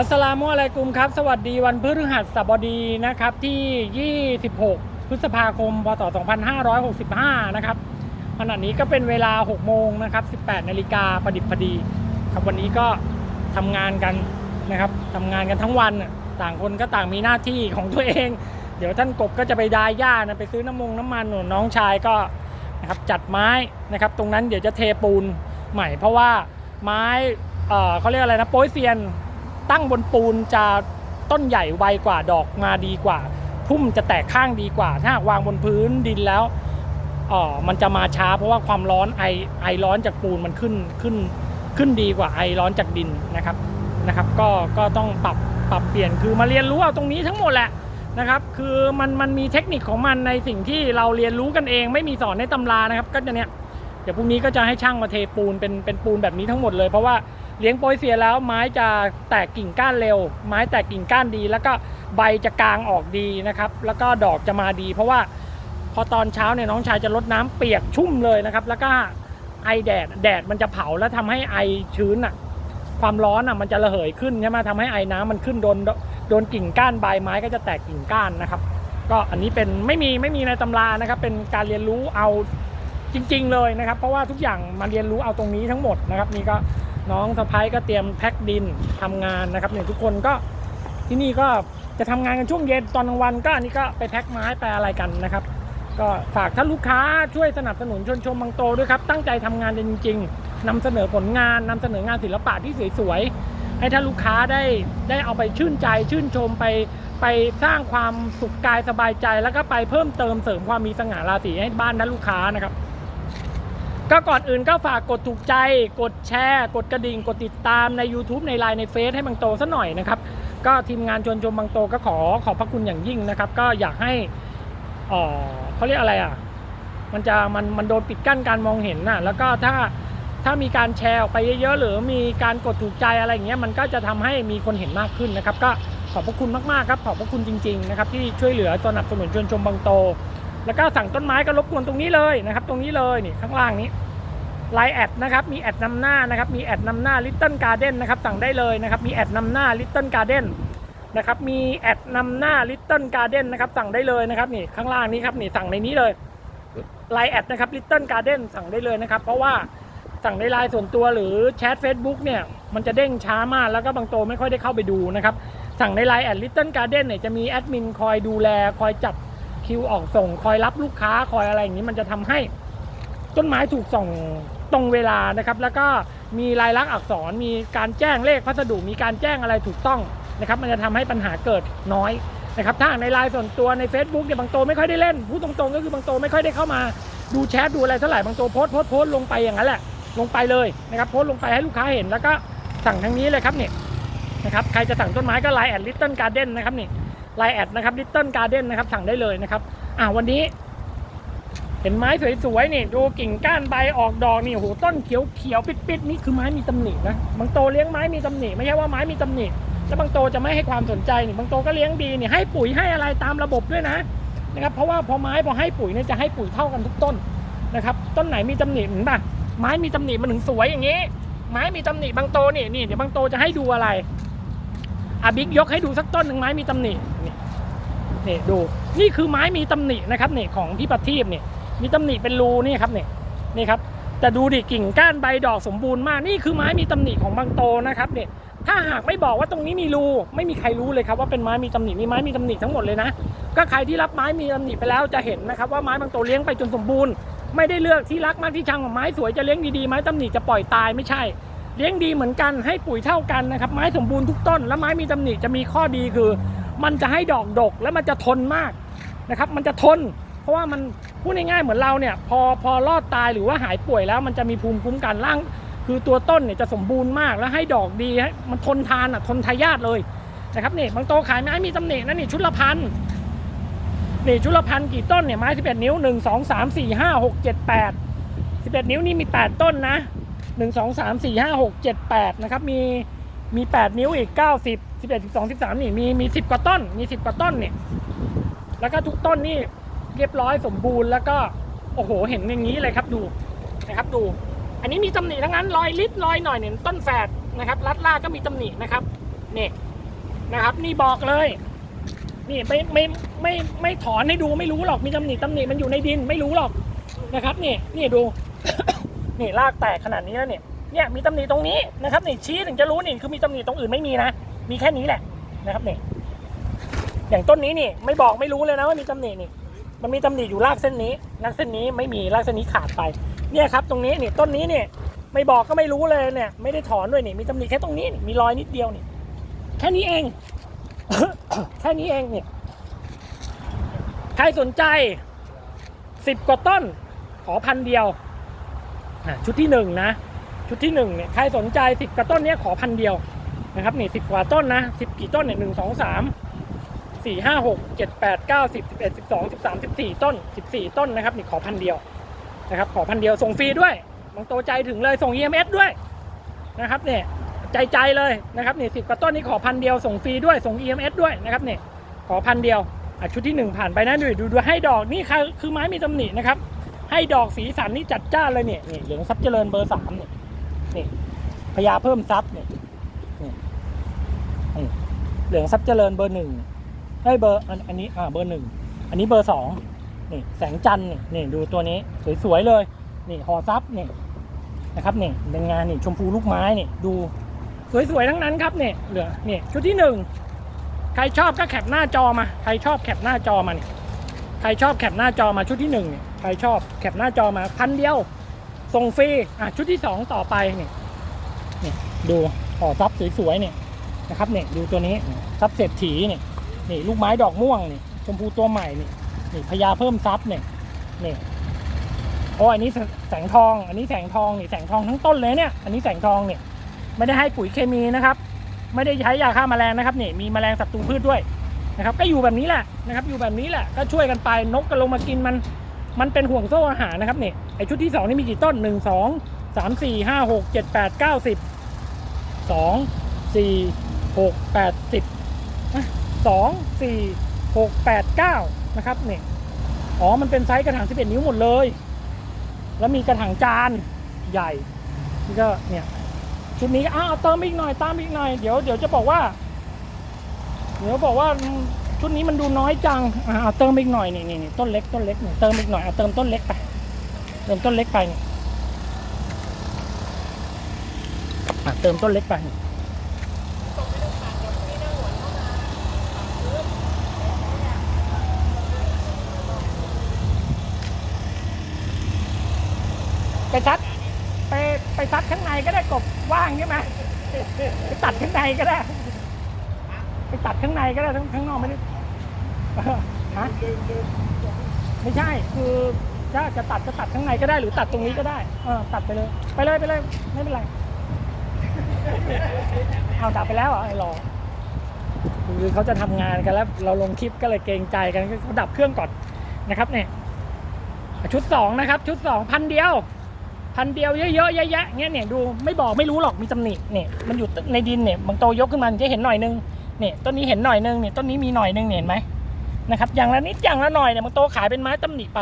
อัสลามุอะลัยกุมครับ สวัสดีวันพฤหัสบดีนะครับที่ 26 พฤษภาคม พศ 2565 นะครับขณะนี้ก็เป็นเวลา 6 โมงนะครับ 18 นาฬิกาประดิษฐ์พอดี ครับวันนี้ก็ทำงานกันนะครับทำงานกันทั้งวัน ต่างคนก็ต่างมีหน้าที่ของตัวเอง เดี๋ยวท่านกบก็จะไปดายหญ้านะไปซื้อน้ำมงน้ำมันหนุน้องชายก็นะครับจัดไม้นะครับ ตรงนั้นเดี๋ยวจะเทปูนใหม่ เพราะว่าไม้เเขาเรียกอะไรนะโป้ยเซียน ตั้งบนปูนจะต้นใหญ่ไวกว่าดอกมาดีกว่า พุ่มจะแตกข้างดีกว่า ถ้าวางบนพื้นดินแล้วออมันจะมาช้าเพราะว่าความร้อนไอไอร้อนจากปูนมันขึ้นขึ้นขึ้นดีกว่าไอร้อนจากดินนะครับนะครับ ก็ก็ต้องปรับปรับเปลี่ยนคือมาเรียนรู้เอาตรงนี้ทั้งหมดแหละนะครับ คือมันมันมีเทคนิคของมันในสิ่งที่เราเรียนรู้กันเองไม่มีสอนในตำรานะครับ ก็จะเนี่ยเดี๋ยวพรุ่งนี้ก็จะให้ช่างมาเทปูนเป็นเป็นปูนแบบนี้ทั้งหมดเลยเพราะว่า เลี้ยงโปยเสียแล้วไม้จะแตกกิ่งก้านเร็ว ไม้แตกกิ่งก้านดี แล้วก็ใบจะกลางออกดีนะครับ แล้วก็ดอกจะมาดี เพราะว่าพอตอนเช้าเนี่ยน้องชายจะลดน้ำเปียกชุ่มเลยนะครับ แล้วก็ไอแดดแดดมันจะเผาแล้วทำให้ไอชื้นอะความร้อนอะมันจะระเหยขึ้นใช่ไหมทำให้ไอน้ำมันขึ้นโดนโดนกิ่งก้านใบไม้ก็จะแตกกิ่งก้านนะครับ ก็อันนี้เป็นไม่มีไม่มีในตำรานะครับ เป็นการเรียนรู้เอาจริง ๆ เลยนะครับ เพราะว่าทุกอย่างมาเรียนรู้เอาตรงนี้ทั้งหมดนะครับ นี่ก็ น้องสะพ้ายก็เตรียมแพ็คดินทำงานนะครับเนี่ยทุกคนก็ที่นี่ก็จะทำงานกันช่วงเย็นตอนกลางวันก็อันนี้ก็ไปแพ็คไม้ไปอะไรกันนะครับ ก็ฝากท่านลูกค้าช่วยสนับสนุนชวนชมบางโตด้วยครับ ตั้งใจทำงานจริง ๆนำเสนอผลงานนำเสนองานศิลปะที่สวยๆให้ท่านลูกค้าได้ได้เอาไปชื่นใจชื่นชมไปไปสร้างความสุขกายสบายใจ แล้วก็ไปเพิ่มเติมเสริมความมีสง่าราศีให้บ้านนั้นลูกค้านะครับ ก็ก่อนอื่นก็ฝากกดถูกใจ กดแชร์ กดกระดิ่ง กดติดตามใน YouTube ในไลน์ในเฟซให้บางโตซะหน่อยนะครับ ก็ทีมงานชวนชมบางโตก็ขอขอบพระคุณอย่างยิ่งนะครับ ก็อยากให้เอ่อเขาเรียกอะไรอะ มันจะมันมันโดนปิดกั้นการมองเห็นน่ะแล้วก็ถ้าถ้ามีการแชร์ออกไปเยอะๆ หรือมีการกดถูกใจอะไรอย่างเงี้ยมันก็จะทำให้มีคนเห็นมากขึ้นนะครับ ก็ขอบพระคุณมากๆครับ ขอบพระคุณจริง ๆ นะครับ ที่ช่วยเหลือสนับสนุนชวนชมบางโต แล้วก็สั่งต้นไม้ก็รบกวนตรงนี้เลยนะครับ ตรงนี้เลยนี่ข้างล่างนี้ไลน์แอดนะครับ มีแอดนำหน้านะครับ มีแอดนำหน้า Little Garden นะครับ สั่งได้เลยนะครับ มีแอดนำหน้า Little Garden นะครับ มีแอดนำหน้า Little Garden นะครับ สั่งได้เลยนะครับ นี่ข้างล่างนี้ครับ นี่สั่งในนี้เลยไลน์แอดนะครับ Little Garden สั่งได้เลยนะครับ เพราะว่าสั่งในไลน์ส่วนตัวหรือแชท Facebook เนี่ย มันจะเด้งช้ามาก แล้วก็บางโตไม่ค่อยได้เข้าไปดูนะครับ สั่งในไลน์แอด Little Garden เนี่ย จะมีแอดมินคอยดูแล คอยจัด คิวออกส่งคอยรับลูกค้าคอยอะไรอย่างนี้มันจะทำให้ต้นไม้ถูกส่งตรงเวลานะครับ แล้วก็มีลายลักษณ์อักษรมีการแจ้งเลขพัสดุมีการแจ้งอะไรถูกต้องนะครับ มันจะทำให้ปัญหาเกิดน้อยนะครับถ้าในไลน์ส่วนตัวใน Facebook เนี่ยบางโตไม่ค่อยได้เล่นพูดตรงๆ ก็คือบางโตไม่ค่อยได้เข้ามาดูแชทดูอะไรเท่าไหร่บางโตโพส์โพส์โพส์ลงไปอย่างนั้นแหละ ลงไปเลยนะครับโพส์ลงไปให้ลูกค้าเห็นแล้วก็สั่งทางนี้เลยครับเนี่ยนะครับใครจะสั่งต้นไม้ก็ไลน์แอดลิตเติ้ลการ์เด้นนะครับนี่ ไลน์แอดนะครับลิตเติ้ลการ์เด้นนะครับสั่งได้เลยนะครับอ่าวันนี้ เห็นไม้สวยๆนี่ดูกิ่งก้านใบออกดอกนี่โอ้โหต้นเขียวๆปิดๆนี่คือไม้มีตำหนินะบางโตเลี้ยงไม้มีตำหนิไม่ใช่ว่าไม้มีตำหนิแล้วบางโตจะไม่ให้ความสนใจนี่บางโตก็เลี้ยงดีนี่ให้ปุ๋ยให้อะไรตามระบบด้วยนะนะครับเพราะว่าพอไม้พอให้ปุ๋ยเนี่ยจะให้ปุ๋ยเท่ากันทุกต้นนะครับต้นไหนมีตำหนิเห็นป่ะไม้มีตำหนิมันถึงสวยอย่างนี้ ไม้มีตำหนิบางโตนี่นี่เดี๋ยวบางโตจะให้ดูอะไรอะบิ๊กยกให้ดูสักต้นหนึ่งไม้มีตำหนิ นี่ดูนี่คือไม้มีตำหนินะครับเนี่ยของพี่ประทีปเนี่ยมีตำหนิเป็นรูนี่ครับเนี่ยนี่ครับแต่ดูดิกิ่งก้านใบดอกสมบูรณ์มากนี่คือไม้มีตำหนิของบางโตนะครับเนี่ยถ้าหากไม่บอกว่าตรงนี้มีรูไม่มีใครรู้เลยครับว่าเป็นไม้มีตำหนิมีไม้มีตำหนิทั้งหมดเลยนะก็ใครที่รับไม้มีตำหนิไปแล้วจะเห็นนะครับว่าไม้บางโตเลี้ยงไปจนสมบูรณ์ ไม่ได้เลือกที่รักมากที่ชังของไม้สวยจะเลี้ยงดีๆไม้ตำหนิจะปล่อยตายไม่ใช่ เลี้ยงดีเหมือนกันให้ปุ๋ยเท่ากันนะครับไม้สมบูรณ์ทุกต้น และไม้มีตำหนิจะมีข้อดีคือ มันจะให้ดอกดกและมันจะทนมากนะครับ มันจะทน เพราะว่ามันพูดง่ายๆเหมือนเราเนี่ย พอพอรอดตายหรือว่าหายป่วยแล้วมันจะมีภูมิคุ้มกันร่าง คือตัวต้นเนี่ยจะสมบูรณ์มากแล้วให้ดอกดีให้มันทนทานอะทนทายาทเลยนะครับนี่บางโตขายไม้มีตำหนินั่นนี่ชุดละพันนี่ชุดละพันกี่ต้นเนี่ยไม้สิบเอ็ดนิ้วหนึ่งสองสามสี่ห้าหกเจ็ดแปดสิบเอ็ดนิ้วนี่มีแปดต้นนะหนึ่งสองสามสี่ห้าหกเจ็ดแปดนะครับมี มีแปดนิ้วอีกเก้าสิบสิบเอ็ดสิบสองสิบสามนี่มีมีสิบกว่าต้น มีสิบกว่าต้นเนี่ย แล้วก็ทุกต้นนี่เรียบร้อยสมบูรณ์แล้วก็ โอ้โห เห็นอย่างนี้เลยครับดูนะครับดู อันนี้มีตำหนิทั้งนั้นรอยลิดรอยหน่อยเนี่ยต้นแฝดนะครับรัดล่ากก็มีตำหนินะครับเนี่ยนะครับ นี่บอกเลย นี่ไม่ไม่ไม่ไม่ถอนให้ดูไม่รู้หรอกมีตำหนิตำหนิมันอยู่ในดินไม่รู้หรอกนะครับนี่นี่ดู นี่รากแตกขนาดนี้แล้วเนี่ย เนี่ยมีตำหนิตรงนี้นะครับนี่ชี้ถึงจะรู้นี่คือมีตำหนิตรงอื่นไม่มีนะ มีแค่นี้แหละนะครับนี่อย่างต้นนี้นี่ไม่บอกไม่รู้เลยนะว่ามีตำหนินี่มันมีตำหนิอยู่รากเส้นนี้รากเส้นนี้ไม่มีรากเส้นนี้ขาดไป เนี่ยครับ ตรงนี้นี่ต้นนี้เนี่ยไม่บอกก็ไม่รู้เลยเนี่ยไม่ได้ถอนด้วยนี่มีตำหนิแค่ตรงนี้นี่มีรอยนิดเดียวนี่แค่นี้เอง แค่นี้เองเนี่ยใครสนใจสิบกว่าต้นขอพันเดียวอะชุดที่หนึ่งนะ ชุดที่หนึ่งเนี่ยใครสนใจสิบกว่าต้นเนี้ยขอพันเดียวนะครับนี่สิบกว่าต้นนะสิบกี่ต้นเนี่ยหนึ่งสองสามสี่ห้าหกเจ็ดแปดเก้าสิบสิบเอ็ดสิบสองสิบสามสิบสี่ต้นสิบสี่ต้นนะครับนี่ขอพันเดียวนะครับขอพันเดียวส่งฟรีด้วยบางโตใจถึงเลยส่ง EMS ด้วยนะครับเนี่ยใจใจเลยนะครับนี่สิบกว่าต้นนี้ขอพันเดียวส่งฟรีด้วยส่ง EMS ด้วยนะครับเนี่ยขอพันเดียวอะชุดที่หนึ่งผ่านไปนะดูดูดูให้ดอกนี่คือคือไม้มีตำหนินะครับให้ดอกสีสันนี่จัดจ้านเลยเนี่ยนี่เหลืองซับเจริญเบอร์สามเนี่ย นี่พญาเพิ่มซับเนี่ยนี่เหลืองซับเจริญเบอร์หนึ่งเฮ้ยเบอร์อันอันนี้อ่าเบอร์หนึ่งอันนี้เบอร์สองนี่แสงจันทร์นี่นี่ดูตัวนี้สวยๆเลย นี่หอซับนี่นะครับนี่เป็นงานนี่ชมพูลูกไม้นี่ดูสวยๆทั้งนั้นครับเนี่ยเหลือนี่ชุดที่หนึ่งใครชอบก็แคปหน้าจอมาใครชอบแคปหน้าจอมานี่ใครชอบแคปหน้าจอมาชุดที่หนึ่งเนี่ยใครชอบแคปหน้าจอมาพันเดียว ส่งฟรีอะชุดที่สองต่อไปเนี่ยเนี่ยดูห่อซับสวยๆเนี่ยนะครับเนี่ยดูตัวนี้ซับเศรษฐีเนี่ยนี่ลูกไม้ดอกม่วงนี่ชมพูตัวใหม่นี่นี่พญาเพิ่มซับเนี่ยนี่โอ้อันนี้แสงทอง อันนี้แสงทองนี่แสงทองทั้งต้นเลยเนี่ย อันนี้แสงทองเนี่ยไม่ได้ให้ปุ๋ยเคมีนะครับ ไม่ได้ใช้ยาฆ่าแมลงนะครับนี่มีแมลงศัตรูพืชด้วยนะครับ ก็อยู่แบบนี้แหละนะครับ อยู่แบบนี้แหละก็ช่วยกันไปนกก็ลงมากินมัน มันเป็นห่วงโซ่อาหารนะครับเนี่ยไอชุดที่สองนี่มีกี่ต้นหนึ่งสองสามสี่ห้าหกเจ็ดแปดเก้าสิบสองสี่หกแปดสิบสองสี่หกแปดเก้านะครับเนี่ยอ๋อ มันเป็นไซส์กระถางสิบเอ็ดนิ้วหมดเลย แล้วมีกระถางจานใหญ่นี่ก็เนี่ยชุดนี้อ้าวเติมอีกหน่อยตามอีกหน่อย เดี๋ยวเดี๋ยวจะบอกว่า เดี๋ยวบอกว่า ชุดนี้มันดูน้อยจังอ่าเอาเติมอีกหน่อยนี่นี่นี่ต้นเล็กต้นเล็กนี่เติมอีกหน่อยเอาเติมต้นเล็กไปเติมต้นเล็กไปอะเติมต้นเล็กไปไปซัดไปไปซัดข้างในก็ได้กบว่างใช่ไหมไปตัดข้างในก็ได้ ตัดข้างในก็ได้ทั้งข้างนอกไม่ได้ฮะไม่ใช่คือถ้าจะตัดจะตัดข้างในก็ได้หรือตัดตรงนี้ก็ได้เออตัดไปเลย ไปเลยไปเลยไม่เป็นไรเอาตัดไปแล้วเหรอไอ้รอคือเขาจะทำงานกันแล้ว เราลงคลิปก็เลยเกรงใจกันก็เขาดับเครื่องก่อนนะครับเนี่ยชุดสองนะครับ ชุดสองพันเดียวพันเดียวเยอะๆแยะๆเงี้ยเนี่ยดูไม่บอกไม่รู้หรอกมีตำหนิเนี่ยมันอยู่ในดินเนี่ยบางโตยกขึ้นมาจะเห็นหน่อยนึง นี่ต้นนี้เห็นหน่อยนึงเนี่ยต้นนี้มีหน่อยนึงเนี่ยเห็นไหมนะครับอย่างละนิดอย่างละหน่อยเนี่ยบางโตขายเป็นไม้ตำหนิไป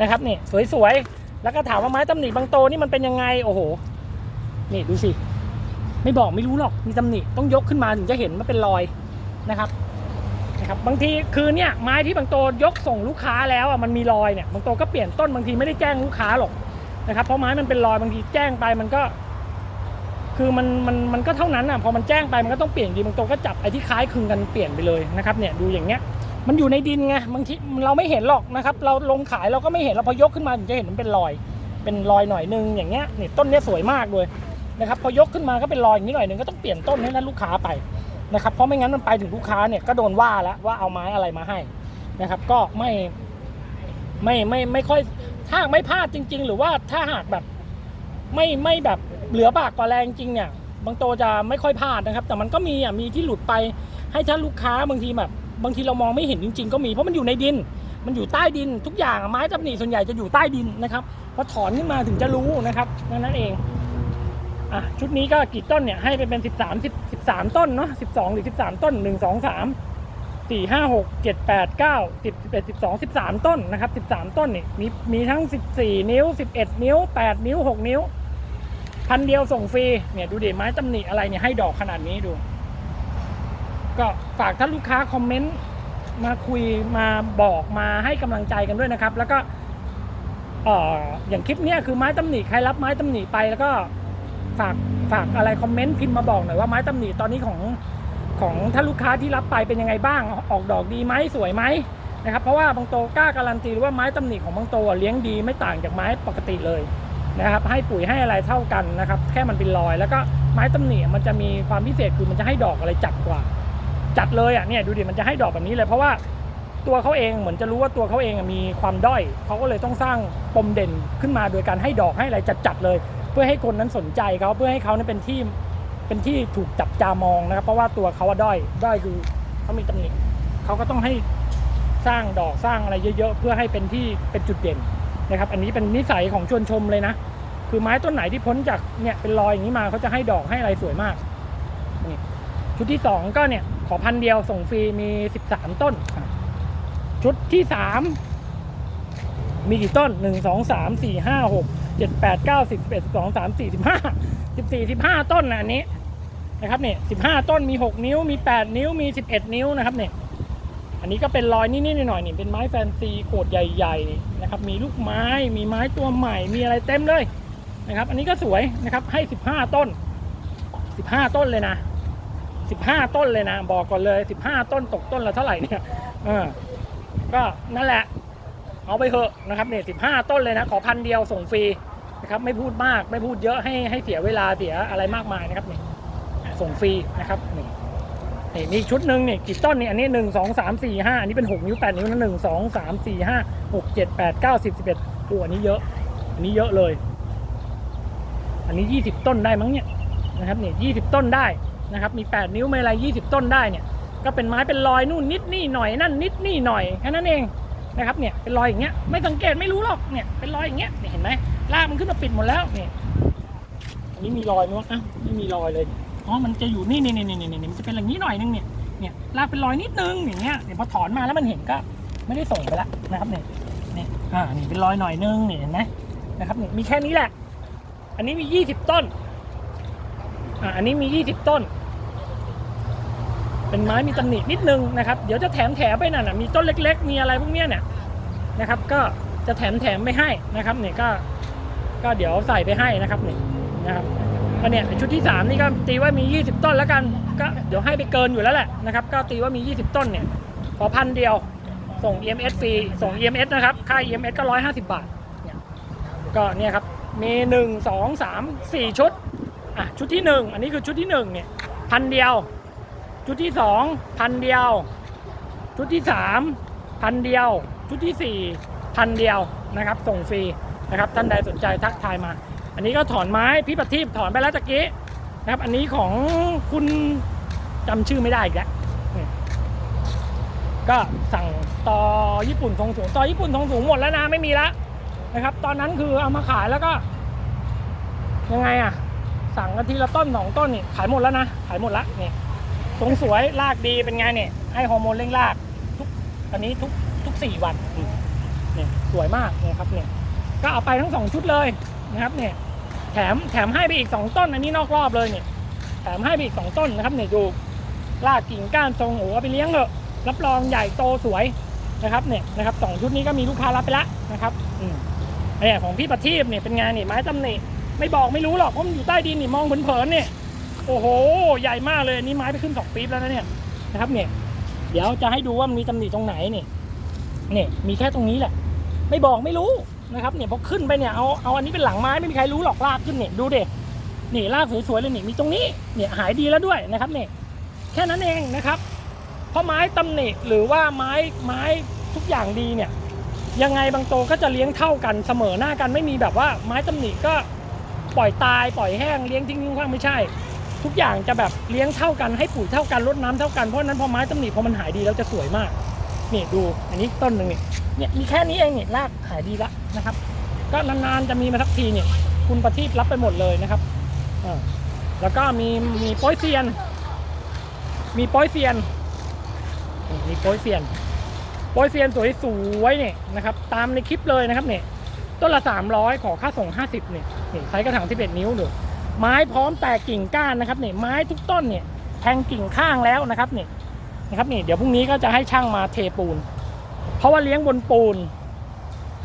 นะครับเนี่ยสวยๆแล้วก็ถามว่าไม้ตำหนิบางโตนี่มันเป็นยังไงโอ้โหนี่ดูสิไม่บอกไม่รู้หรอกมีตำหนิต้องยกขึ้นมาถึงจะเห็นว่าเป็นรอยนะครับนะครับบางทีคือเนี่ยไม้ที่บางโตยกส่งลูกค้าแล้วอะมันมีรอยเนี่ยบางโตก็เปลี่ยนต้นบางทีไม่ได้แจ้งลูกค้าหรอกนะครับเพราะไม้มันเป็นรอยบางทีแจ้งไปมันก็ คือมันมันมันก็เท่านั้นอะพอมันแจ้งไปมันก็ต้องเปลี่ยนดีบางตัวก็จับไอ้ที่คล้ายคลึงกันเปลี่ยนไปเลยนะครับเนี่ยดูอย่างเงี้ยมันอยู่ในดินไงบางทีเราไม่เห็นหรอกนะครับเราลงขายเราก็ไม่เห็นเราพอยกขึ้นมาถึงจะเห็นมันเป็นรอย เป็นรอยหน่อยนึงอย่างเงี้ยนี่ต้นเนี้ยสวยมากเลยนะครับพอยกขึ้นมาก็เป็นรอยอย่างนี้หน่อยนึงก็ต้องเปลี่ยนต้นให้นั้นลูกค้าไปนะครับเพราะไม่งั้นมันไปถึงลูกค้าเนี่ยก็โดนว่าแล้วว่าเอาไม้อะไรมาให้นะครับ ก็ไม่ไม่ไม่ไม่ค่อยถ้าไม่พลาดจริง ๆ หรือว่าถ้าหากแบบไม่ไม่แบบ เหลือบากกว่าแรงจริงเนี่ย บางโตจะไม่ค่อยพลาดนะครับ แต่มันก็มีอะมีที่หลุดไปให้ถ้าลูกค้าบางทีแบบบางทีเรามองไม่เห็นจริง ๆ ก็มีเพราะมันอยู่ในดิน มันอยู่ใต้ดินทุกอย่างไม้ตำหนิส่วนใหญ่จะอยู่ใต้ดินนะครับพอถอนขึ้นมาถึงจะรู้นะครับนั่นเองอะชุดนี้ก็กี่ต้นเนี่ยให้ไปเป็น 13 10 13 ต้นเนาะ12 หรือ 13 ต้น 1 2 3 4 5 6 7 8 9 10 11 12 13 ต้นนะครับ 13 ต้นนี่มีมีทั้ง 14 นิ้ว 11 นิ้ว 8 นิ้ว 6 นิ้ว พันเดียวส่งฟรีเนี่ยดูดิไม้ตำหนิอะไรเนี่ยให้ดอกขนาดนี้ดู ก็ฝากท่านลูกค้าคอมเมนต์มาคุยมาบอกมาให้กำลังใจกันด้วยนะครับ แล้วก็เอออย่างคลิปเนี้ยคือไม้ตำหนิใครรับไม้ตำหนิไปแล้วก็ฝากฝากอะไรคอมเมนต์พิมพ์มาบอกหน่อยว่าไม้ตำหนิตอนนี้ของของท่านลูกค้าที่รับไปเป็นยังไงบ้างออกดอกดีไหมสวยไหมนะครับเพราะว่าบางโตกล้าการันตีว่าไม้ตำหนิของบางโตเลี้ยงดีไม่ต่างจากไม้ปกติเลย นะครับให้ปุ๋ยให้อะไรเท่ากันนะครับ แค่มันเป็นรอย แล้วก็ไม้ตำหนิมันจะมีความพิเศษคือมันจะให้ดอกอะไรจัดกว่า จัดเลยอะเนี่ยดูดิมันจะให้ดอกแบบนี้เลย เพราะว่าตัวเขาเองเหมือนจะรู้ว่าตัวเขาเองมีความด้อยเขาก็เลยต้องสร้างปมเด่นขึ้นมาโดยการให้ดอกให้อะไรจัดๆเลย เพื่อให้คนนั้นสนใจเขาเพื่อให้เขานั้นเป็นที่เป็นที่ถูกจับจามองนะครับ เพราะว่าตัวเขาอะด้อยด้อยคือเขามีตำหนิเขาก็ต้องให้สร้างดอกสร้างอะไรเยอะ ๆ เพื่อให้เป็นที่เป็นจุดเด่น นะครับ อันนี้เป็นนิสัยของชวนชมเลยนะ คือไม้ต้นไหนที่พ้นจากเนี่ยเป็นรอยอย่างนี้มาเขาจะให้ดอกให้อะไรสวยมากนี่ชุดที่สองก็เนี่ยขอพันเดียวส่งฟรีมีสิบสามต้นอะชุดที่สามมีกี่ต้นหนึ่งสองสามสี่ห้าหกเจ็ดแปดเก้าสิบสิบเอ็ดสิบสองสามสี่สิบห้าสิบสี่สิบห้าต้นนะอันนี้นะครับเนี่ยสิบห้าต้นมีหกนิ้วมีแปดนิ้วมีสิบเอ็ดนิ้วนะครับเนี่ย อันนี้ก็เป็นรอยนิดๆหน่อยๆนี่เป็นไม้แฟนซีโกดใหญ่ๆนะครับมีลูกไม้มีไม้ตัวใหม่ มีอะไรเต็มเลยนะครับ อันนี้ก็สวยนะครับให้ 15 ต้น 15 ต้นเลยนะ 15 ต้นเลยนะ บอกก่อนเลย 15 ต้นตกต้นละเท่าไหร่เนี่ยเออก็นั่นแหละ เอาไปเถอะนะครับเนี่ย15ต้นเลยนะ ขอพันเดียวส่งฟรีนะครับไม่พูดมากไม่พูดเยอะให้ให้เสียเวลาเสียอะไรมากมายนะครับเนี่ยส่งฟรีนะครับนี่ นี่มีชุดหนึ่งเนี่ยกี่ต้นเนี่ยอันนี้หนึ่งสองสามสี่ห้าอันนี้เป็นหกนิ้วแปดนิ้วนะหนึ่งสองสามสี่ห้าหกเจ็ดแปดเก้าสิบสิบเอ็ดตัวอันนี้เยอะ อันนี้เยอะเลย อันนี้ยี่สิบต้นได้มั้งเนี่ยนะครับเนี่ยยี่สิบต้นได้นะครับ มีแปดนิ้วไม่อะไรยี่สิบต้นได้เนี่ย ก็เป็นไม้เป็นรอยนู่นนิดนี่หน่อยนั่นนิดนี่หน่อยแค่นั้นเองนะครับเนี่ยเป็นรอยอย่างเงี้ยไม่สังเกตไม่รู้หรอกเนี่ยเป็นรอยอย่างเงี้ยเห็นไหมรากมันขึ้นมาปิดหมดแล้วเนี่ยอันนี้มีรอยไหมวะอ้าวไม่มีรอยเลย อ๋อมันจะอยู่นี่นี่นี่นี่นี่มันจะเป็นอย่างนี้หน่อยนึงเนี่ยเนี่ยลากเป็นรอยนิดนึงอย่างเงี้ยเดี๋ยวพอถอนมาแล้วมันเห็นก็ไม่ได้ส่งไปแล้วนะครับเนี่ยเนี่ยอ่านี่เป็นรอยหน่อยนึงนี่เห็นไหมนะครับเนี่ยมีแค่นี้แหละ อันนี้มียี่สิบต้นอ่าอันนี้มียี่สิบต้น เป็นไม้มีตำหนินิดนึงนะครับ เดี๋ยวจะแถมแถมไปน่ะนะมีต้นเล็ก ๆ มีอะไรพวกเนี้ยเนี่ยนะครับ ก็จะแถมแถมไปให้นะครับเนี่ยก็ก็เดี๋ยวใส่ไปให้นะครับเนี่ยนะครับ ก็เนี่ยชุดที่ 3 นี่ก็ตีว่ามี 20 ต้นแล้วกันก็เดี๋ยวให้ไปเกินอยู่แล้วแหละนะครับก็ตีว่ามี 20 ต้นเนี่ยขอพันเดียวส่ง EMS ฟรีส่ง EMS นะครับค่า EMS ก็ 150 บาทเนี่ยก็เนี่ยครับมี 1 2 3 4 ชุดอะชุดที่ 1 อันนี้คือชุดที่1เนี่ยพันเดียว ชุดที่2พันเดียว ชุดที่3พันเดียว ชุดที่4พันเดียวนะครับส่งฟรีนะครับท่านใดสนใจทักทายมา อันนี้ก็ถอนไม้พี่ปฏิบถอนไปแล้วตะกี้นะครับ อันนี้ของคุณจำชื่อไม่ได้อีกแล้วก็สั่งต่อญี่ปุ่นทรงสูงต่อญี่ปุ่นทรงสูงหมดแล้วนะไม่มีและนะครับ ตอนนั้นคือเอามาขายแล้วก็ ยังไงอะสั่งกันทีละต้นสองต้นนี่ขายหมดแล้วนะขายหมดละนี่ทรงสวยรากดีเป็นไงเนี่ยให้ฮอร์โมนเร่งรากทุกอันนี้ทุกทุกสี่วันนี่สวยมากเนี่ยครับเนี่ยก็เอาไปทั้งสองชุดเลย นะครับเนี่ยแถมแถมให้ไปอีก 2 ต้นอันนี้นอกรอบเลยเนี่ยแถมให้ไปอีก 2 ต้นนะครับเนี่ยดูรากกิ่งก้านทรงโอ้เอาไปเลี้ยงเถอะรับรองใหญ่โตสวยนะครับเนี่ยนะครับสองชุดนี้ก็มีลูกค้ารับไปละนะครับอืมเนี่ยของพี่ประทีปเนี่ยเป็นงานเนี่ยไม้ตำหนิไม่บอกไม่รู้หรอกเพราะมันอยู่ใต้ดินนี่มองเผินๆเนี่ยโอ้โห ใหญ่มากเลยนนี้ไม้ไปขึ้นสองปี๊บแล้วนะเนี่ยนะครับเนี่ยเดี๋ยวจะให้ดูว่ามันมีตำหนิตรงไหนนี่เนี่ยมีแค่ตรงนี้แหละ ไม่บอกไม่รู้ นะครับเนี่ยพอขึ้นไปเนี่ยเอาเอาอันนี้เป็นหลังไม้ไม่มีใครรู้หรอกลากขึ้นเนี่ยดูเด็กนี่ลากสวยๆเลยนี่มีตรงนี้เนี่ยหายดีแล้วด้วยนะครับเนี่ยแค่นั้นเองนะครับ เพราะไม้ตำหนิหรือว่าไม้ไม้ทุกอย่างดีเนี่ยยังไงบางโตก็จะเลี้ยงเท่ากันเสมอหน้ากันไม่มีแบบว่าไม้ตำหนิก็ปล่อยตายปล่อยแห้งเลี้ยงทิ้งทิ้งว้างไม่ใช่ ทุกอย่างจะแบบเลี้ยงเท่ากันให้ปุ๋ยเท่ากันรดน้ำเท่ากันเพราะนั้นพอไม้ตำหนิพอมันหายดีแล้วจะสวยมากนี่ดูอันนี้ต้นหนึ่งนี่ เนี่ยมีแค่นี้เองเนี่ยรากหายดีละนะครับ ก็นานๆจะมีมาสักทีเนี่ย คุณประทีปรับไปหมดเลยนะครับแล้วก็มีมีโป้ยเซียน มีโป้ยเซียนมีโป้ยเซียนโป้ยเซียนสวยๆเนี่ยนะครับ ตามในคลิปเลยนะครับเนี่ยต้นละ 300 ขอค่าส่ง 50เนี่ยนี่ไซส์กระถาง11 นิ้วดูไม้พร้อมแตกกิ่งก้านนะครับเนี่ยไม้ทุกต้นเนี่ยแทงกิ่งข้างแล้วนะครับเนี่ยนะครับนี่เดี๋ยวพรุ่งนี้ก็จะให้ช่างมาเทปูน ราะว่าเลี้ยงบนปูน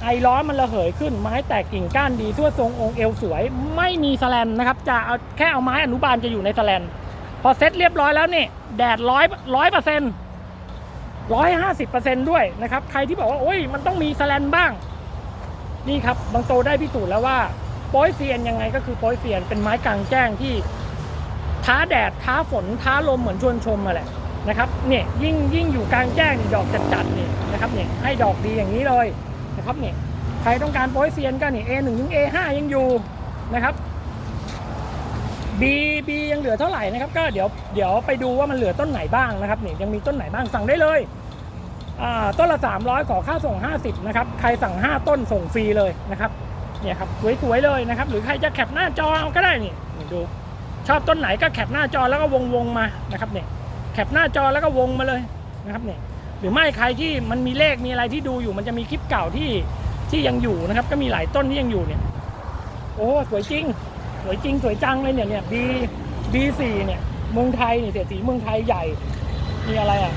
ไอร้อนมันระเหยขึ้น ไม้แตกกิ่งก้านดีทั่วทรงองค์เอวสวย ไม่มีสแลนนะครับ จะเอาแค่เอาไม้อนุบาลจะอยู่ในสแลนพอเซ็ตเรียบร้อยแล้วนี่แดดร้อยร้อยเปอร์เซ็นต์ร้อยห้าสิบเปอร์เซ็นต์ด้วยนะครับ ใครที่บอกว่าโอ้ยมันต้องมีสแลนบ้าง นี่ครับบางโตได้พิสูจน์แล้วว่าโป้ยเซียนยังไงก็คือโป้ยเซียนเป็นไม้กลางแจ้งที่ท้าแดดท้าฝนท้าลมเหมือนชวนชมมาแหละ นะครับเนี่ยยิ่งยิ่งอยู่กลางแจ้งดอกจัดๆนี่ยนะครับเนี่ยให้ดอกดีอย่างนี้เลยนะครับเนี่ยใครต้องการโป้ยเซียนก็นี่ A1 ถึง A5 ยังอยู่นะครับ B B ยังเหลือเท่าไหร่นะครับก็เดี๋ยวเดี๋ยวไปดูว่ามันเหลือต้นไหนบ้างนะครับเนี่ยยังมีต้นไหนบ้างสั่งได้เลยต้นละ 300 ขอค่าส่ง 50 นะครับ ใครสั่ง 5 ต้นส่งฟรีเลยนะครับเนี่ยครับสวยๆเลยนะครับ หรือใครจะแคปหน้าจอเอาก็ได้นี่นี่ดูชอบต้นไหนก็แคปหน้าจอแล้วก็วงวงๆมานะครับเนี่ย แคปหน้าจอแล้วก็วงมาเลยนะครับเนี่ยหรือไม่ใครที่มันมีเลขมีอะไรที่ดูอยู่ มันจะมีคลิปเก่าที่ที่ยังอยู่นะครับ ก็มีหลายต้นที่ยังอยู่เนี่ย โอ้สวยจริง สวยจริงสวยจังเลยเนี่ยเนี่ย B B สี่เนี่ยเมืองไทยเนี่ยเศรษฐีเมืองไทยใหญ่มีอะไรอะ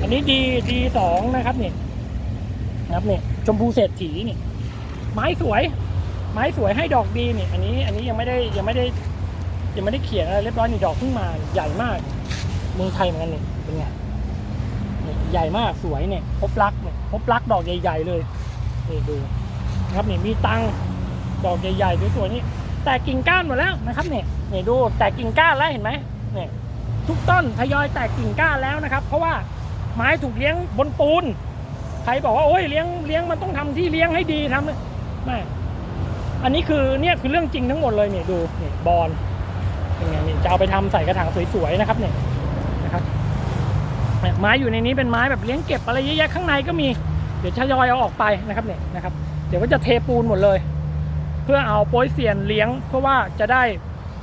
อันนี้ D D สองนะครับเนี่ยนะครับเนี่ยชมพูเศรษฐีเนี่ยไม้สวย ไม้สวยให้ดอกดีเนี่ยอันนี้อันนี้ยังไม่ได้ยังไม่ได้ยังไม่ได้เขียนอะไรเรียบร้อยนี่ดอกเพิ่งมาใหญ่มาก เมืองไทยเหมือนกันเนี่ยเป็นไงนี่ใหญ่มากสวยเนี่ยพบรักเนี่ยพบรักดอกใหญ่ๆเลยนี่ดูนะครับนี่มีตังดอกใหญ่ๆสวยๆนี่แตกกิ่งก้านหมดแล้วนะครับเนี่ยนี่ดูแตกกิ่งก้านแล้วเห็นไหมเนี่ยทุกต้นทยอยแตกกิ่งก้านแล้วนะครับ เพราะว่าไม้ถูกเลี้ยงบนปูนใครบอกว่าโอ้ยเลี้ยงเลี้ยงมันต้องทำที่เลี้ยงให้ดีทำไม่อันนี้คือเนี่ยคือเรื่องจริงทั้งหมดเลยเนี่ยดูเนี่ยบอลเป็นไงนี่จะเอาไปทำใส่กระถางสวยๆนะครับเนี่ย ไม้อยู่ในนี้เป็นไม้แบบเลี้ยงเก็บอะไรเยอะแยะข้างในก็มีเดี๋ยวทยอยเอาออกไปนะครับเนี่ยนะครับ เดี๋ยวก็จะเทปูนหมดเลย เพื่อเอาโป้ยเซียนเลี้ยงเพราะว่าจะได้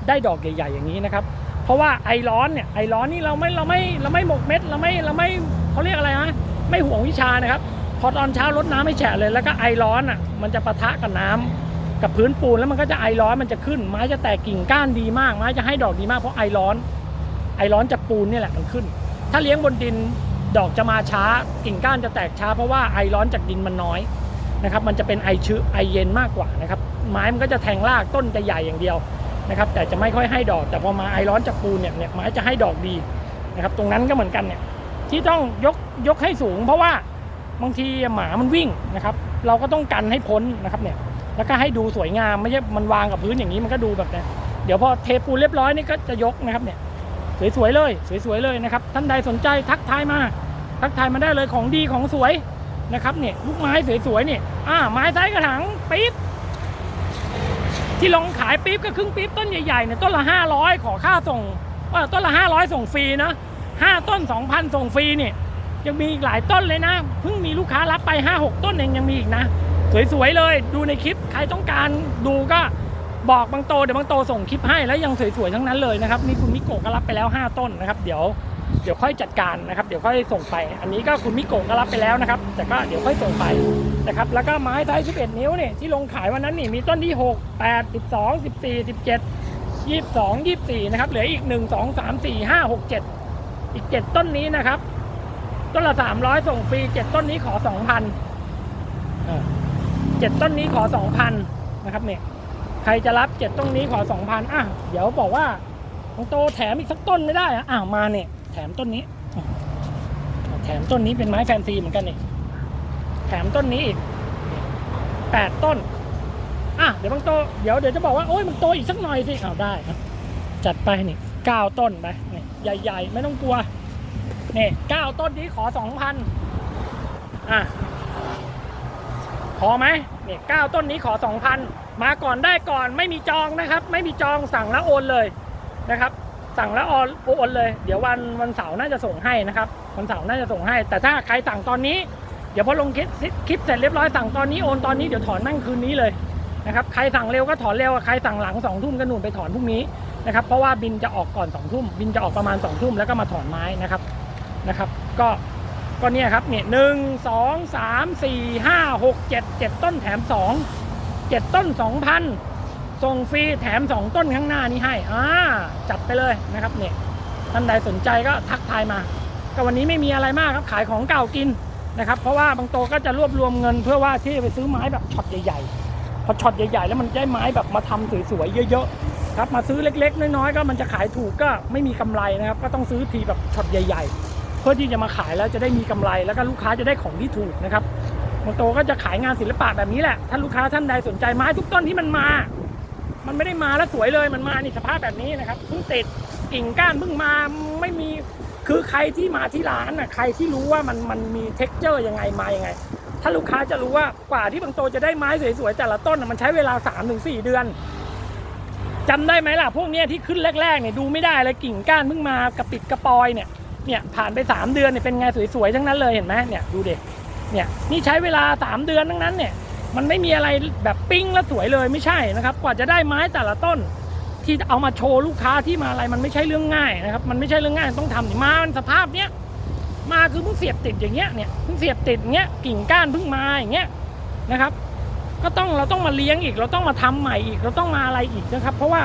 ได้ดอกใหญ่ ๆ อย่างนี้นะครับ เพราะว่าไอร้อนเนี่ยไอร้อนนี่เราไม่เราไม่เราไม่หมกเม็ดเราไม่เราไม่เขาเรียกอะไรนะไม่ห่วงวิชานะครับพอตอนเช้ารดน้ำไม่แฉะเลย แล้วก็ไอร้อนอะมันจะปะทะกับน้ำกับพื้นปูนแล้วมันก็จะไอร้อนมันจะขึ้น ไม้จะแตกกิ่งก้านดีมากไม้จะให้ดอกดีมากเพราะไอร้อน ไอร้อนจากปูนนี่แหละมันขึ้น ถ้าเลี้ยงบนดินดอกจะมาช้ากิ่งก้านจะแตกช้า เพราะว่าไอร้อนจากดินมันน้อยนะครับมันจะเป็นไอชื้อไอเย็นมากกว่านะครับไม้มันก็จะแทงรากต้นจะใหญ่อย่างเดียวนะครับแต่จะไม่ค่อยให้ดอก แต่พอมาไอร้อนจากปูนเนี่ยเนี่ยไม้จะให้ดอกดีนะครับตรงนั้นก็เหมือนกันเนี่ยที่ต้องยกยกให้สูง เพราะว่าบางทีหมามันวิ่งนะครับเราก็ต้องกันให้พ้นนะครับเนี่ยแล้วก็ให้ดูสวยงามไม่ใช่มันวางกับพื้นอย่างนี้มันก็ดูแบบเนี้ยเดี๋ยวพอเทปูนเรียบร้อยนี่ก็จะยกนะครับเนี่ย สวยๆเลย สวยๆเลยนะครับ ท่านใดสนใจทักทายมา ทักทายมาได้เลยของดีของสวยนะครับเนี่ยลูกไม้สวยๆเนี่ยอ่าไม้ไซส์กระถางปี๊บที่ลงขายปี๊บก็ครึ่งปี๊บต้นใหญ่ๆเนี่ยต้นละห้าร้อยขอค่าส่งเออต้นละห้าร้อยส่งฟรีนะห้าต้นสองพันส่งฟรีเนี่ยยังมีอีกหลายต้นเลยนะเพิ่งมีลูกค้ารับไปห้าหกต้นเองยังมีอีกนะ สวยๆเลย ดูในคลิปใครต้องการดูก็ บอกบางโตเดี๋ยวบางโตส่งคลิปให้แล้วยังสวยๆทั้งนั้นเลยนะครับนี่คุณมิโกะก็รับไปแล้ว 5 ต้นนะครับ เดี๋ยวเดี๋ยวค่อยจัดการนะครับ เดี๋ยวค่อยส่งไป อันนี้ก็คุณมิโกะก็รับไปแล้วนะครับ แต่ก็เดี๋ยวค่อยส่งไปนะครับ แล้วก็ไม้ไซส์11 นิ้วเนี่ยที่ลงขายวันนั้นนี่มีต้นที่ 6 8 12 14 17 22 24นะครับเหลืออีก 1 2 3 4 5 6 7 อีก 7 ต้นนี้นะครับ ต้นละ 300 ส่งฟรี 7 ต้นนี้ขอ 2,000อ่าเจ็ดต้นนี้ขอสองพันนะครับเนี่ย ใครจะรับเจ็ดต้นนี้ขอสองพันอะเดี๋ยวบอกว่าของโตแถมอีกสักต้นไม่ได้อะอ้าวมาเนี่ยแถมต้นนี้ แถมต้นนี้เป็นไม้แฟนซีเหมือนกันนี่แถมต้นนี้อีกแปดต้นอะเดี๋ยวบางโตเดี๋ยวเดี๋ยวจะบอกว่าโอ้ยมันโตอีกสักหน่อยสิอ้าวได้ครับ จัดไปนี่เก้าต้นไปนี่ใหญ่ ๆ ไม่ต้องกลัวนี่เก้าต้นนี้ขอสองพันอะพอไหมเนี่ยเก้าต้นนี้ขอสองพันมาก่อนได้ก่อนไม่มีจองนะครับ ไม่มีจองสั่งแล้วโอนเลยนะครับ สั่งแล้วโอนโอนเลย เดี๋ยววันวันเสาร์น่าจะส่งให้นะครับวันเสาร์น่าจะส่งให้ แต่ถ้าใครสั่งตอนนี้ เดี๋ยวพอลงคลิปคลิปเสร็จเรียบร้อยสั่งตอนนี้โอนตอนนี้เดี๋ยวถอนนั่งคืนนี้เลยนะครับใครสั่งเร็วก็ถอนเร็วใครสั่งหลังสองทุ่มก็หนุนไปถอนพรุ่งนี้นะครับเพราะว่าบินจะออกก่อนสองทุ่มบินจะออกประมาณสองทุ่มแล้วก็มาถอนไม้นะครับนะครับ ก็ก็เนี่ยครับเนี่ยหนึ่งสองสามสี่ห้าหกเจ็ดเจ็ดต้นแถมสอง เจ็ดต้นสองพันส่งฟรีแถมสองต้นข้างหน้านี้ให้อ่าจัดไปเลยนะครับเนี่ยท่านใดสนใจก็ทักทายมา ก็วันนี้ไม่มีอะไรมากครับขายของเก่ากินนะครับ เพราะว่าบางโตก็จะรวบรวมเงินเพื่อว่าที่ไปซื้อไม้แบบช็อตใหญ่ๆพอช็อตใหญ่ๆ แล้วมันได้ไม้แบบมาทำสวยๆเยอะๆครับมาซื้อเล็กๆ น้อยๆก็มันจะขายถูกก็ไม่มีกำไรนะครับ ก็ต้องซื้อทีแบบช็อตใหญ่ ๆ เพื่อที่จะมาขายแล้วจะได้มีกำไรแล้วก็ลูกค้าจะได้ของที่ถูกนะครับ บางโตก็จะขายงานศิลปะแบบนี้แหละ ถ้าลูกค้าท่านใดสนใจไม้ทุกต้นที่มันมา มันไม่ได้มาแล้วสวยเลย มันมานี่สภาพแบบนี้นะครับเพิ่งติดกิ่งก้านเพิ่งมาไม่มี คือใครที่มาที่ร้านน่ะ ใครที่รู้ว่ามันมันมีเท็กเจอร์ยังไงมายังไง ถ้าลูกค้าจะรู้ว่ากว่าที่บางโตจะได้ไม้สวยๆแต่ละต้นน่ะมันใช้เวลา 3-4ถึงเดือนจำได้ไหมล่ะ พวกเนี้ยที่ขึ้นแรกๆเนี่ยดูไม่ได้เลยกิ่งก้านเพิ่งมากระปิดกระปอยเนี่ยเนี่ยผ่านไป 3 เดือนเนี่ยเป็นไงสวยๆทั้งนั้นเลยเห็นไหมเนี่ยดูเด็ เนี่ยนี่ใช้เวลา 3 เดือนทั้งนั้นเนี่ยมันไม่มีอะไรแบบปิ้งแล้วสวยเลยไม่ใช่นะครับ กว่าจะได้ไม้แต่ละต้น ที่เอามาโชว์ลูกค้าที่มาอะไรมันไม่ใช่เรื่องง่ายนะครับมันไม่ใช่เรื่องง่ายต้องทำนี่มามันสภาพเนี้ยมาคือเพิ่งเสียบติดอย่างเงี้ยเนี่ยเพิ่งเสียบติดเงี้ยกิ่งก้านเพิ่งมาอย่างเงี้ยนะครับ ก็ต้องเราต้องมาเลี้ยงอีก เราต้องมาทำใหม่อีก เราต้องมาอะไรอีกนะครับ เพราะว่า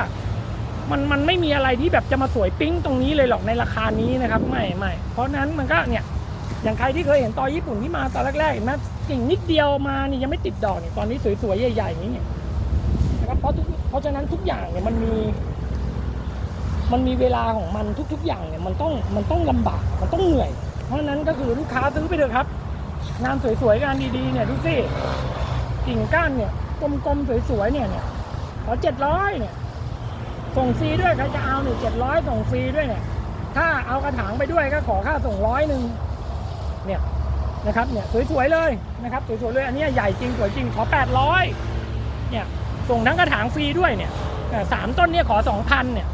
มันมันไม่มีอะไรที่แบบจะมาสวยปิ้งตรงนี้เลยหรอกในราคานี้นะครับไม่ไม่เพราะนั้นมันก็เนี่ย อย่างใครที่เคยเห็นตอญี่ปุ่นที่มาตอนแรกๆเห็นไหมกิ่งนิดเดียวมานี่ยังไม่ติดดอกเนี่ยตอนนี้สวยๆใหญ่ๆอย่างนี้เนี่ยนะครับเพราะทุกเพราะฉะนั้นทุกอย่างเนี่ยมันมี มันมีเวลาของมันทุก ๆ อย่างเนี่ยมันต้องมันต้องลำบากมันต้องเหนื่อย เพราะฉะนั้นก็คือลูกค้าซื้อไปเถอะครับงานสวยๆงานดีๆเนี่ยดูสิกิ่งก้านเนี่ยกลมๆสวยๆเนี่ยเนี่ยขอเจ็ดร้อยเนี่ยส่งฟรีด้วยใครจะเอาเนี่ยเจ็ดร้อยส่งฟรีด้วยเนี่ยถ้าเอากระถางไปด้วยก็ขอค่าส่งร้อยหนึ่ง เนี่ยนะครับเนี่ยสวยๆเลยนะครับสวยๆเลยอันนี้ใหญ่จริงสวยจริงขอแปดร้อยเนี่ยส่งทั้งกระถางฟรีด้วยเนี่ยสามต้นเนี่ยขอสองพันเนี่ย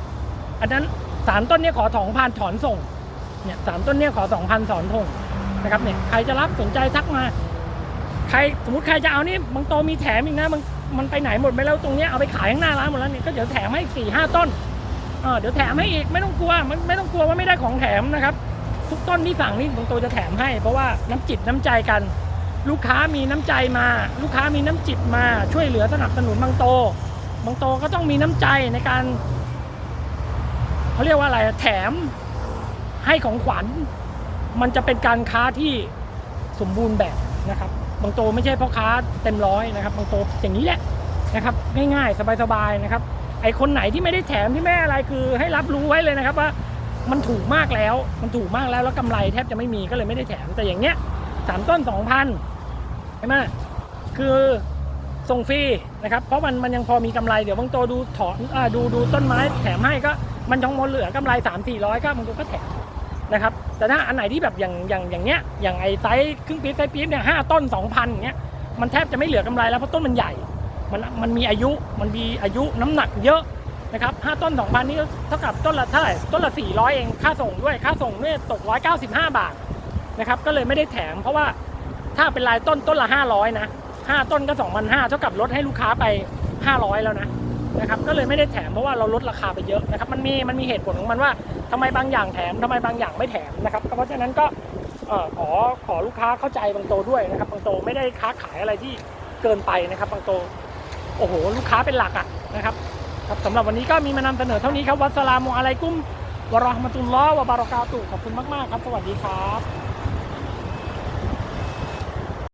อันนั้นสามต้นเนี่ยขอสองพันถอนส่งเนี่ยสามต้นเนี่ยขอสองพันสอนทงนะครับเนี่ยใครจะรับสนใจทักมาใครสมมติใครจะเอานี่บางโตมีแถมอีกนะมันมันไปไหนหมดไปแล้วตรงเนี้ยเอาไปขายข้างหน้าร้านหมดแล้วเนี่ยก็เดี๋ยวแถมให้สี่ห้าต้นเออเดี๋ยวแถมให้อีกไม่ต้องกลัวมันไม่ต้องกลัวว่าไม่ได้ของแถมนะครับ ทุกต้นที่สั่งนี่บางโตจะแถมให้ เพราะว่าน้ำจิตน้ำใจกัน ลูกค้ามีน้ำใจมา ลูกค้ามีน้ำจิตมาช่วยเหลือสนับสนุนบางโต บางโตก็ต้องมีน้ำใจในการเขาเรียกว่าอะไรแถมให้ของขวัญ มันจะเป็นการค้าที่สมบูรณ์แบบนะครับ บางโตไม่ใช่พ่อค้าเต็มร้อยนะครับ บางโตอย่างนี้แหละนะครับง่ายๆ สบายๆนะครับ ไอคนไหนที่ไม่ได้แถมที่ไม่อะไรคือให้รับรู้ไว้เลยนะครับว่า มันถูกมากแล้ว มันถูกมากแล้วแล้วกำไรแทบจะไม่มีก็เลยไม่ได้แถมแต่อย่างเงี้ยสามต้นสองพันใช่ไหมคือส่งฟรีนะครับ เพราะมันมันยังพอมีกำไรเดี๋ยวบางโตดูถอนอดูดูต้นไม้แถมให้ก็มันยังมนเหลือกำไรสามสี่ร้อยก็บางโตก็แถมนะครับ แต่ถ้าอันไหนที่แบบอย่างอย่างอย่างเนี้ยอย่างไอ้ไซส์ครึ่งปีไซส์ปี๊บเนี่ยห้าต้นสองพันอย่างเงี้ยมันแทบจะไม่เหลือกำไรแล้วเพราะต้นมันใหญ่ มันมันมีอายุมันมีอายุน้ำหนักเยอะ นะครับห้าต้นสองพันนี่เท่ากับต้นละเท่าไหร่ต้นละสี่ร้อยเองค่าส่งด้วยค่าส่งเนี่ยตกร้อยเก้าสิบห้าบาทนะครับก็เลยไม่ได้แถมเพราะว่าถ้าเป็นรายต้นต้นละห้าร้อยนะห้าต้นก็สองพันห้าเท่ากับลดให้ลูกค้าไปห้าร้อยแล้วนะนะครับก็เลยไม่ได้แถมเพราะว่าเราลดราคาไปเยอะนะครับมันมีมันมีเหตุผลของมันว่าทำไมบางอย่างแถมทำไมบางอย่างไม่แถมนะครับเพราะฉะนั้นก็ขอขอลูกค้าเข้าใจบางโตด้วยนะครับบางโตไม่ได้ค้าขายอะไรที่เกินไปนะครับบางโตโอ้โหลูกค้าเป็นหลักอะนะครับ ครับสำหรับวันนี้ก็มีมานำเสนอเท่านี้ครับวัสสลามุอะลัยกุมวะราะห์มะตุลลอฮ์วะบารอกาตุขอบคุณมากๆครับ สวัสดีครับ